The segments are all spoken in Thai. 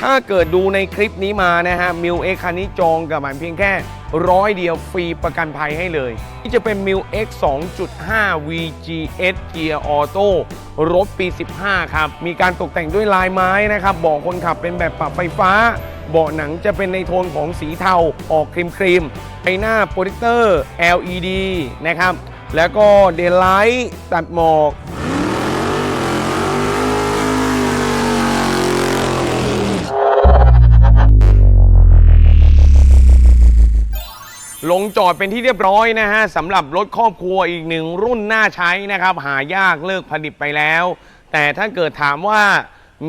ถ้าเกิดดูในคลิปนี้มานะฮะมิวเอ็กคันนี้จองกับมันเพียงแค่ร้อยเดียวฟรีประกันภัยให้เลย ที่จะเป็นมิว X 2.5 VGS Gear Auto รถปี 15 ครับ มีการตกแต่งด้วยลายไม้นะครับเบาะคนขับเป็นแบบปรับไฟฟ้าเบาะหนังจะเป็นในโทนของสีเทาออกครีมครีมๆไอหน้าโปรเจคเตอร์ LED นะครับ แล้วก็เดลไลท์ตัดหมอก ลงจอดเป็นที่เรียบร้อยนะฮะสำหรับรถครอบครัวอีกหนึ่งรุ่นน่าใช้นะครับ หายากเลิกผลิตไปแล้ว แต่ถ้าเกิดถามว่า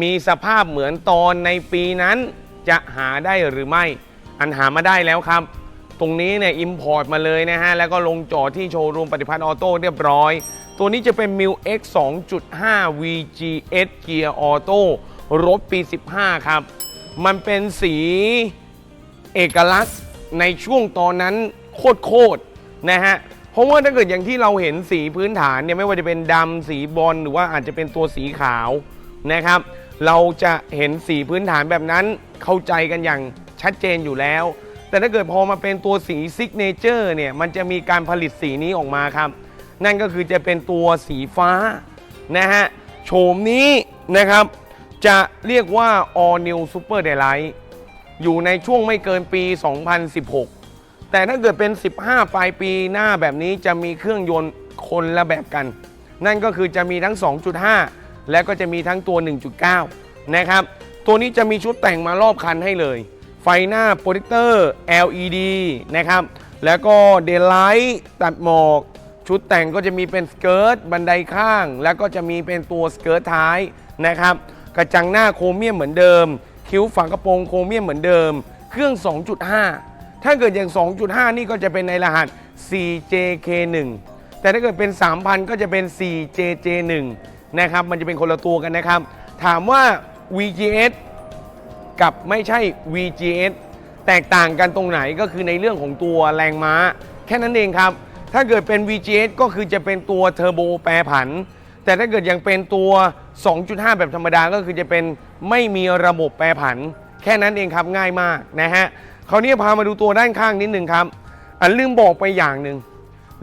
มีสภาพเหมือนตอนในปีนั้น จะหาได้หรือไม่ อันหามาได้แล้วครับ ตรงนี้เนี่ยอิมพอร์ตมาเลยนะฮะ แล้วก็ลงจอดที่โชว์รูมปฏิพัฒน์ออโต้เรียบร้อย ตัวนี้จะเป็น m i l X 2.5 VGS Gear Auto รถปี 15 ครับ มันเป็นสีเอกลักษณ์ ในช่วงตอนนั้นโคตรๆนะฮะเพราะว่าถ้าเกิดอย่างที่เราเห็นสีพื้นฐานเนี่ยไม่ว่าจะเป็นดำสีบอลหรือว่าอาจจะเป็นตัวสีขาวนะครับ เราจะเห็นสีพื้นฐานแบบนั้นเข้าใจกันอย่างชัดเจนอยู่แล้ว แต่ถ้าเกิดพอมาเป็นตัวสีซิกเนเจอร์เนี่ยมันจะมีการผลิตสีนี้ออกมาครับ นั่นก็คือจะเป็นตัวสีฟ้านะฮะโฉมนี้นะครับจะเรียกว่า All New Super Daylight อยู่ในช่วงไม่เกินปี 2016 แต่ถ้าเกิดเป็น 15 ปลายปีหน้าแบบนี้จะมีเครื่องยนต์คนละแบบกัน นั่นก็คือจะมีทั้ง 2.5 และก็จะมีทั้งตัว 1.9 นะครับ ตัวนี้จะมีชุดแต่งมารอบคันให้เลย ไฟหน้าโปรเจคเตอร์ LED นะครับ แล้วก็เดลไลท์ตัดหมอกชุดแต่งก็จะมีเป็นสเกิร์ตบันไดข้าง แล้วก็จะมีเป็นตัวสเกิร์ตท้ายนะครับ กระจังหน้าโครเมียมเหมือนเดิม คิ้วฝากระโปรงโครเมียมเหมือนเดิม เครื่อง 2.5 ถ้าเกิดอย่าง 2.5 นี่ก็จะเป็นในรหัส 4JK1 แต่ถ้าเกิดเป็น 3,000 ก็จะเป็น 4JJ1 นะครับ มันจะเป็นคนละตัวกันนะครับ ถามว่า VGS กับไม่ใช่ VGS แตกต่างกันตรงไหนก็คือในเรื่องของตัวแรงม้า แค่นั้นเองครับ ถ้าเกิดเป็น VGS ก็คือจะเป็นตัวเทอร์โบแปรผัน แต่ถ้าเกิดยังเป็นตัว 2.5 แบบธรรมดาก็คือจะเป็นไม่มีระบบแปรผัน แค่นั้นเองครับง่ายมากนะฮะคราวนี้พามาดูตัวด้านข้างนิดหนึ่งครับ อันลืมบอกไปอย่างหนึ่ง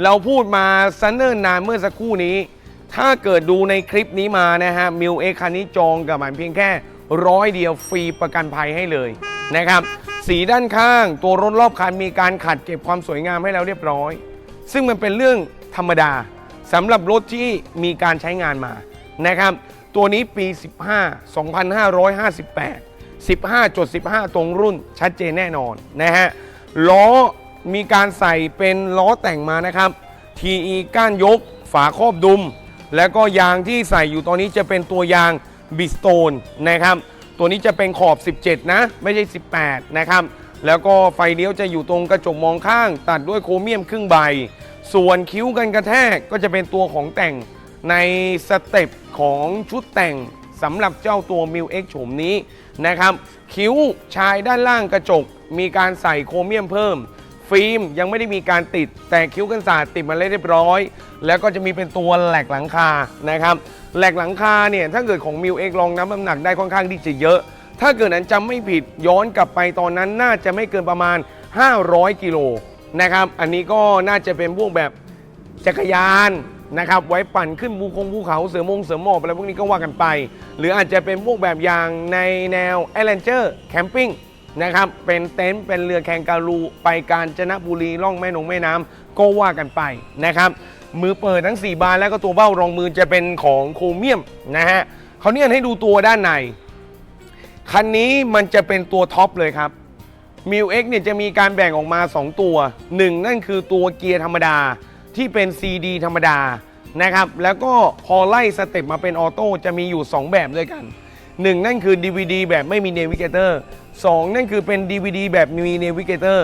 เราพูดมาซันเนิ่นนานเมื่อสักครู่นี้ ถ้าเกิดดูในคลิปนี้มานะฮะมิวเอกคันนี้จองกับมันเพียงแค่ร้อยเดียวฟรีประกันภัยให้เลยนะครับ สีด้านข้างตัวรถรอบคันมีการขัดเก็บความสวยงามให้แล้วเรียบร้อย ซึ่งมันเป็นเรื่องธรรมดา สำหรับรถที่มีการใช้งานมานะครับ ตัวนี้ปี 15 2558 15.15 ตรงรุ่นชัดเจนแน่นอนนะฮะล้อมีการใส่เป็นล้อแต่งมานะครับ TE ก้านยก ฝาครอบดุม แล้วก็ยางที่ใส่อยู่ตอนนี้จะเป็นตัวยางบิสโตนนะครับ ตัวนี้จะเป็นขอบ 17 นะ ไม่ใช่ 18 นะครับ แล้วก็ไฟเลี้ยวจะอยู่ตรงกระจกมองข้าง ตัดด้วยโครเมียมครึ่งใบ ส่วนคิ้วกันกระแทกก็จะเป็นตัวของแต่งในสเต็ปของชุดแต่งสำหรับเจ้าตัว m ิ X โฉมนี้นะครับ คิ้วชายด้านล่างกระจก มีการใส่โครเมียมเพิ่ม ฟิล์มยังไม่ได้มีการติดแต่คิ้วกันศาสตร์ติดมาเรียบร้อย แล้วก็จะมีเป็นตัวแหลกหลังคานะครับแหลกหลังคาเนี่ยถ้าเกิดของ m ิ X ลองน้ำน้ำหนักได้ค่อนข้างที่จะเยอะ ถ้าเกิดนั้นจำไม่ผิดย้อนกลับไปตอนนั้นน่าจะไม่เกินประมาณ 500 กิโล นะครับ อันนี้ก็น่าจะเป็นพวกแบบจักรยานนะครับ ไว้ปั่นขึ้นภูคงภูเขาเสือมงเสือหมอบอะไรพวกนี้ก็ว่ากันไป หรืออาจจะเป็นพวกแบบอย่างในแนวแอเวนเจอร์แคมปิ้งนะครับ เป็นเต็นท์เป็นเรือแข่งการูไปกาญจนบุรีล่องแม่นงแม่น้ำก็ว่ากันไปนะครับ มือเปิดทั้ง 4 บานแล้วก็ตัวเบ้ารองมือจะเป็นของโครเมียมนะฮะเขาเนี่ยให้ดูตัวด้านในคันนี้มันจะเป็นตัวท็อปเลยครับ m ิ X เนี่ยจะมีการแบ่งออกมา 2 ตัว 1 นั่นคือตัวเกียร์ธรรมดาที่เป็น CD ธรรมดานะครับแล้วก็พอไล่สเต็ปมาเป็นออโต้จะมีอยู่ 2 แบบด้วยกัน 1 นั่นคือ DVD แบบไม่มี Navigator 2นั่นคือเป็น DVD แบบมี Navigator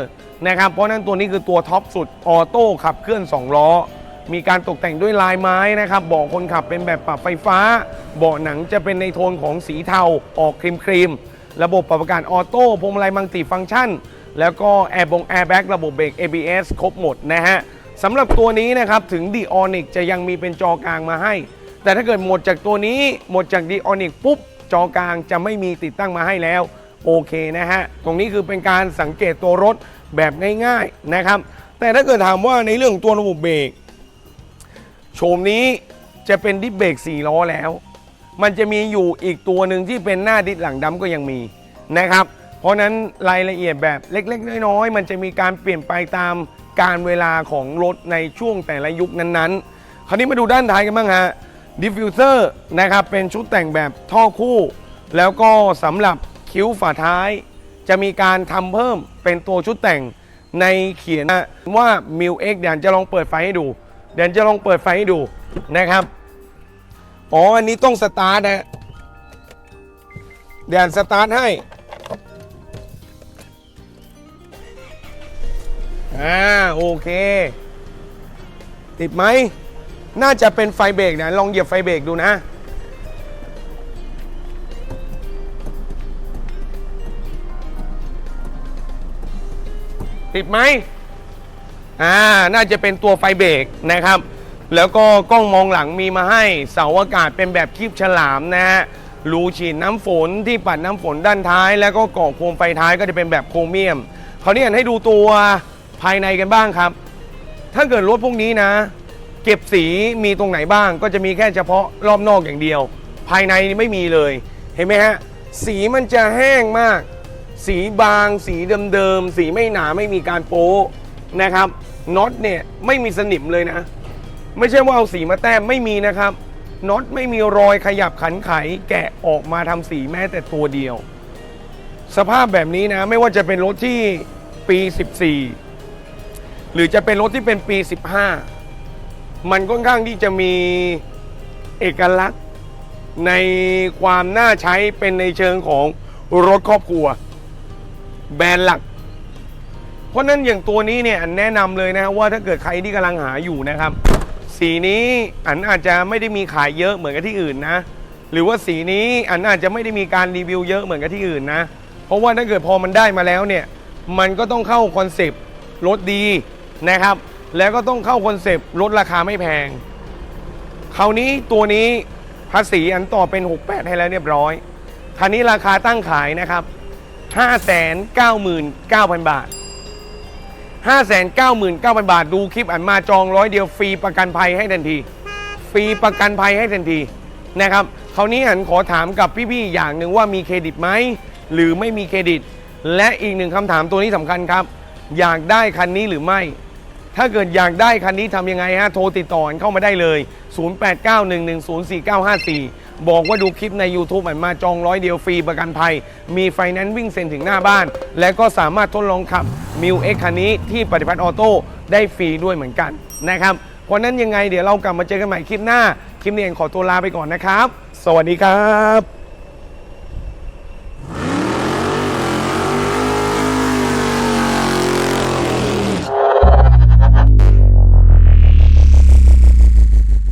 นะครับเพราะนั้นตัวนี้คือตัวท็อปสุดออโต้ขับเคลื่อน 2 ล้อ มีการตกแต่งด้วยลายไม้นะครับเบาะคนขับเป็นแบบปรับไฟฟ้าเบาะหนังจะเป็นในโทนของสีเทาออกครีมครีม ระบบปรับอากาศออโต้พวงมาลัยมัลติฟังก์ชัน แล้วก็แอร์บงแอร์แบ็กระบบเบรก ABS ครบหมดนะฮะสำหรับตัวนี้นะครับถึง d ีออนิกจะยังมีเป็นจอกลางมาให้ แต่ถ้าเกิดหมดจากตัวนี้หมดจาก d ีออนิกปุ๊บจอกลางจะไม่มีติดตั้งมาให้แล้วโอเคนะฮะ ตรงนี้คือเป็นการสังเกตตัวรถแบบง่ายๆนะครับ แต่ถ้าเกิดถามว่าในเรื่องตัวระบบเบรกโฉมนี้จะเป็นดิสเบรก4ล้อแล้ว มันจะมีอยู่อีกตัวหนึ่งที่เป็นหน้าดิสหลังดำก็ยังมีนะครับ เพราะนั้นรายละเอียดแบบเล็ก ๆ น้อยๆมันจะมีการเปลี่ยนไปตามการเวลาของรถในช่วงแต่ละยุคนั้นๆ คราวนี้มาดูด้านท้ายกันบ้างฮะดิฟฟิวเซอร์นะครับเป็นชุดแต่งแบบท่อคู่ แล้วก็สำหรับคิ้วฝาท้าย จะมีการทำเพิ่มเป็นตัวชุดแต่งในเขียนว่า m i l X เดี๋ยวจะลองเปิดไฟให้ดู เดี๋ยวจะลองเปิดไฟให้ดูนะครับ อ๋อ อันนี้ต้องสตาร์ทนะเดี๋ยวสตาร์ทให้ อ่า โอเค ติดไหม น่าจะเป็นไฟเบรกนะ ลองเหยียบไฟเบรกดูนะ ติดไหม อ่า น่าจะเป็นตัวไฟเบรกนะครับ แล้วก็กล้องมองหลังมีมาให้ เสาอากาศเป็นแบบคลิปฉลามนะฮะรูฉีดน้ำฝนที่ปัดน้ำฝนด้านท้าย แล้วก็กรอบโคมไฟท้ายก็จะเป็นแบบโครเมียมคราวนี้อยากให้ดูตัวภายในกันบ้างครับ ถ้าเกิดรถพวกนี้นะ เก็บสีมีตรงไหนบ้าง ก็จะมีแค่เฉพาะรอบนอกอย่างเดียว ภายในไม่มีเลย เห็นไหมฮะ สีมันจะแห้งมาก สีบาง สีเดิมๆ สีไม่หนาไม่มีการโป๊ะนะครับน็อตเนี่ยไม่มีสนิมเลยนะ ไม่ใช่ว่าเอาสีมาแต้มไม่มีนะครับน็อตไม่มีรอยขยับขันไข แกะออกมาทำสีแม้แต่ตัวเดียว สภาพแบบนี้นะ ไม่ว่าจะเป็นรถที่ปี 14 หรือจะเป็นรถที่เป็นปี 15 มันค่อนข้างที่จะมีเอกลักษณ์ในความน่าใช้เป็นในเชิงของรถครอบครัว แบรนด์หลัก เพราะนั้นอย่างตัวนี้เนี่ยแนะนำเลยนะว่าถ้าเกิดใครที่กำลังหาอยู่นะครับ สีนี้อันอาจจะไม่ได้มีขายเยอะเหมือนกับที่อื่นนะ หรือว่าสีนี้อันอาจจะไม่ได้มีการรีวิวเยอะเหมือนกับที่อื่นนะ เพราะว่าถ้าเกิดพอมันได้มาแล้วเนี่ย มันก็ต้องเข้าคอนเซปต์รถดีนะครับ แล้วก็ต้องเข้าคอนเซปต์ลดราคาไม่แพง คราวนี้ตัวนี้ภาษีอันต่อเป็น 68 ให้แล้วเรียบร้อย คันนี้ราคาตั้งขายนะครับ 599,000 บาท 599,000 บาท ดูคลิปอันมาจองร้อยเดียวฟรีประกันภัยให้ทันที ฟรีประกันภัยให้ทันทีนะครับคราวนี้อันขอถามกับพี่ๆอย่างหนึ่งว่ามีเครดิตไหมหรือไม่มีเครดิต และอีกหนึ่งคำถามตัวนี้สำคัญครับ อยากได้คันนี้หรือไม่ ถ้าเกิดอยากได้คันนี้ทำยังไงฮะ โทรติดต่อเข้ามาได้เลย 0891104954 บอกว่าดูคลิปใน YouTube อันมาจองร้อยเดียวฟรีประกันภัย มีไฟแนนซ์วิ่งเซ็นถึงหน้าบ้าน และก็สามารถทดลองขับมิวเอ็กคันนี้ที่ปฏิพัฒน์ออโต้ได้ฟรีด้วยเหมือนกันนะครับเพราะนั้นยังไงเดี๋ยวเรากลับมาเจอกันใหม่คลิปหน้า คลิปนี้เองขอตัวลาไปก่อนนะครับ สวัสดีครับ